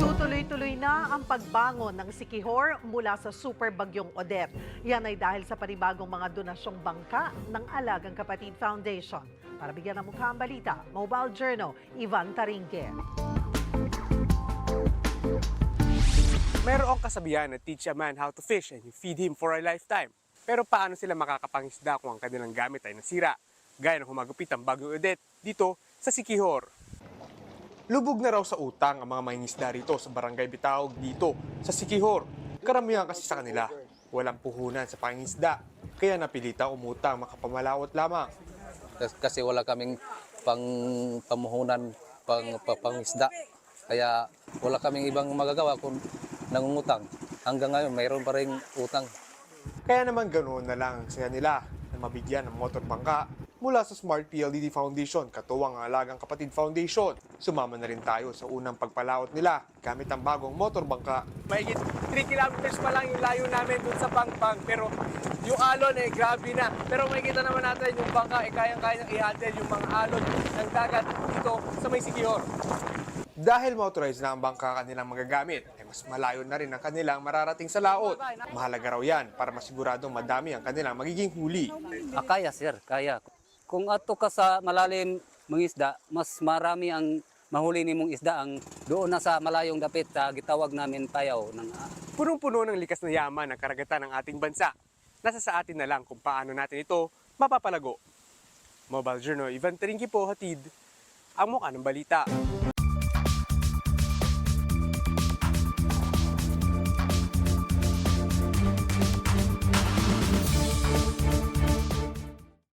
Tutuloy-tuloy na ang pagbangon ng Sikihor mula sa super bagyong Odette. Yan ay dahil sa panibagong mga donasyong bangka ng Alagang Kapatid Foundation. Para bigyan ng mukha ang balita, Mobile Journal, Ivan Taringe. Mayroong kasabihan na teach a man how to fish and you feed him for a lifetime. Pero paano sila makakapangisda kung ang kanilang gamit ay nasira? Gaya ng humagupit ang bagong Odette dito sa Sikihor. Lubog na raw sa utang ang mga mangingisda rito sa barangay Bitaog dito sa Sikihor. Karamihan kasi sa kanila, walang puhunan sa pangingisda. Kaya napilita umutang makapamalawot lamang. Kas- kasi wala kaming pang pamuhunan pang pa- pangisda kaya wala kaming ibang magagawa kung nangungutang hanggang ngayon mayroon pa rin utang Kaya naman ganoon na lang ang saya nila na mabigyan ng motor bangka mula sa Smart PLDT Foundation, katuwang ang Alagang Kapatid Foundation. Sumama na rin tayo sa unang pagpalaot nila gamit ang bagong motor bangka. Mahigit 3 kilometers pa lang yung layo namin dun sa Pangpang pero yung alon eh grabe na. Pero makikita naman natin yung bangka eh kayang-kayang i-handle yung mga alon ng dagat dito sa may Sikihor. Dahil motorized na ang bangka kanilang magagamit, eh mas malayo na rin ang kanilang mararating sa laot. Mahalaga raw yan para masiguradong madami ang kanilang magiging huli. ah, kaya sir kaya kung ato ka sa malalim mangisda mas marami ang mahuli nimong isda ang doon na sa malayong dapit sa gitawag namin payaw ng ah, Punong-puno ng likas na yaman ang karagatan ng ating bansa. Nasa sa atin na lang kung paano natin ito mapapalago. Mobile Journal, Ivan Tarinki po, hatid ang mukha ng balita.